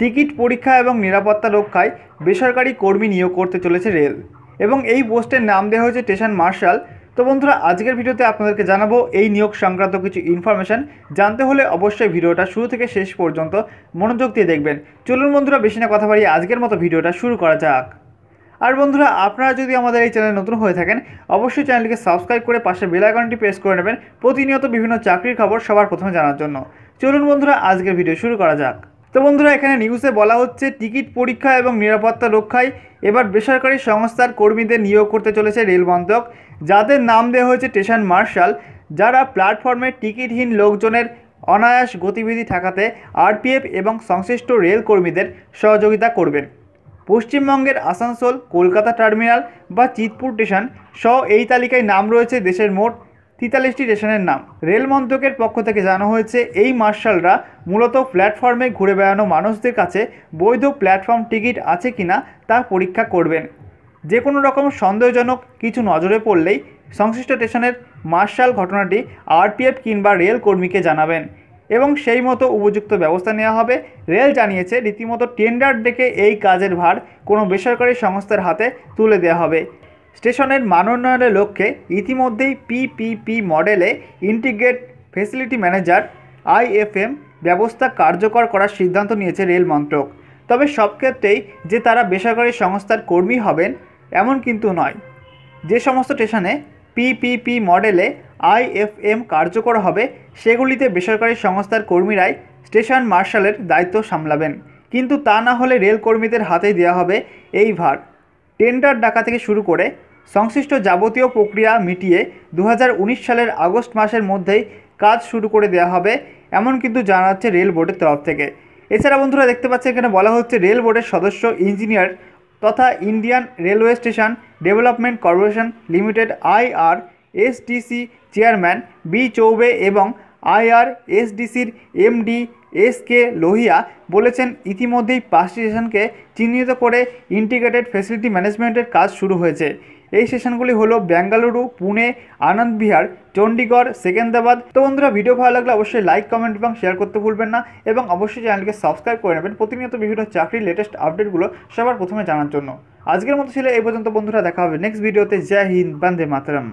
Ticket পরীক্ষা এবং নিরাপত্তা রক্ষায় বেসরকারি কর্মী নিয়োগ করতে চলেছে রেল। এবং এই পোস্টের নাম দেওয়া হয়েছে স্টেশন মার্শাল। তো বন্ধুরা, আজকের ভিডিওতে আপনাদেরকে জানাব এই নিয়োগ সংক্রান্ত কিছু ইনফরমেশন জানতে হলে অবশ্যই ভিডিওটা শুরু থেকে শেষ পর্যন্ত মনোযোগ দিয়ে দেখবেন। চলুন বন্ধুরা, বেশি না কথা বাড়িয়ে আজকের মতো ভিডিওটা শুরু করা যাক। আর বন্ধুরা, আপনারা যদি আমাদের এই চ্যানেল নতুন হয়ে থাকেন, অবশ্যই চ্যানেলটিকে সাবস্ক্রাইব করে পাশে বেল আইকনটি প্রেস করে নেবেন। প্রতিনিয়ত বিভিন্ন চাকরির খবর সবার প্রথমে জানার জন্য। চলুন বন্ধুরা, আজকের ভিডিও শুরু করা যাক। তো বন্ধুরা, এখানে নিউজে বলা হচ্ছে, টিকিট পরীক্ষা এবং নিরাপত্তা রক্ষায় এবার বেসরকারি সংস্থার কর্মীদের নিয়োগ করতে চলেছে রেল মন্ত্রক যাদের নাম দেওয়া হয়েছে স্টেশন মার্শাল, যারা প্ল্যাটফর্মে টিকিটহীন লোকজনের অনায়াস গতিবিধি ঠেকাতে আরপিএফ এবং সংশ্লিষ্ট রেল কর্মীদের সহযোগিতা করবেন। পশ্চিমবঙ্গের আসানসোল, কলকাতা টার্মিনাল বা চিতপুর স্টেশন সহ এই তালিকায় নাম রয়েছে দেশের মোট তেতাল্লিশটি স্টেশনের নাম। রেল মন্ত্রকের পক্ষ থেকে জানানো হয়েছে, এই মার্শালরা মূলত প্ল্যাটফর্মে ঘুরে বেড়ানো মানুষদের কাছে বৈধ প্ল্যাটফর্ম টিকিট আছে কিনা তা পরীক্ষা করবেন। যে কোনো রকম সন্দেহজনক কিছু নজরে পড়লেই সংশ্লিষ্ট স্টেশনের মার্শাল ঘটনাটি আরপিএফ কিংবা রেল কর্মীকে জানাবেন এবং সেই মতো উপযুক্ত ব্যবস্থা নেওয়া হবে। রেল জানিয়েছে, রীতিমতো টেন্ডার ডেকে এই কাজের ভার কোনো বেসরকারি সংস্থার হাতে তুলে দেওয়া হবে। স্টেশনের মানোন্নয়নের লক্ষ্যে ইতিমধ্যেই পিপিপি মডেলে ইন্টিগ্রেট ফেসিলিটি ম্যানেজার আইএফএম ব্যবস্থা কার্যকর করার সিদ্ধান্ত নিয়েছে রেল মন্ত্রক। তবে সব ক্ষেত্রেই যে তারা বেসরকারি সংস্থার কর্মী হবেন, এমন কিন্তু নয়। যে সমস্ত স্টেশনে পিপিপি মডেলে আইএফএম কার্যকর হবে, সেগুলিতে বেসরকারি সংস্থার কর্মীরাই স্টেশন মার্শালের দায়িত্ব সামলাবেন। কিন্তু তা না হলে রেল কর্মীদের হাতেই দেওয়া হবে এই ভার। টেন্ডার ডাকা থেকে শুরু করে সংশ্লিষ্ট যাবতীয় প্রক্রিয়া মিটিয়ে দু হাজার উনিশ সালের আগস্ট মাসের মধ্যেই কাজ শুরু করে দেওয়া হবে, এমন কিন্তু জানাচ্ছে রেল বোর্ডের তরফ থেকে। এছাড়া বন্ধুরা দেখতে পাচ্ছেন, এখানে বলা হচ্ছে রেল বোর্ডের সদস্য, ইঞ্জিনিয়ার তথা Indian railway station development corporation limited IR SDC chairman B Choubey এবং আইআর এসডিসির এমডি এস কে লোহিয়া বলেছেন, ইতিমধ্যেই পাঁচটি স্টেশনকে চিহ্নিত করে ইন্টিগ্রেটেড ফেসিলিটি ম্যানেজমেন্টের কাজ শুরু হয়েছে। এই স্টেশনগুলি হলো বেঙ্গালুরু পুনে, আনন্দ বিহার চণ্ডীগড় সেকেন্দ্রাবাদ তো বন্ধুরা, ভিডিও ভালো লাগলে অবশ্যই লাইক কমেন্ট এবং শেয়ার করতে ভুলবেন না এবং অবশ্যই চ্যানেলকে সাবস্ক্রাইব করে নেবেন প্রতিনিয়ত বিভিন্ন চাকরির লেটেস্ট আপডেটগুলো সবার প্রথমে জানার জন্য। আজকের মতো ছিল এই পর্যন্ত বন্ধুরা, দেখা হবে নেক্সট ভিডিওতে জয় হিন্দ, বন্দে মাতরম।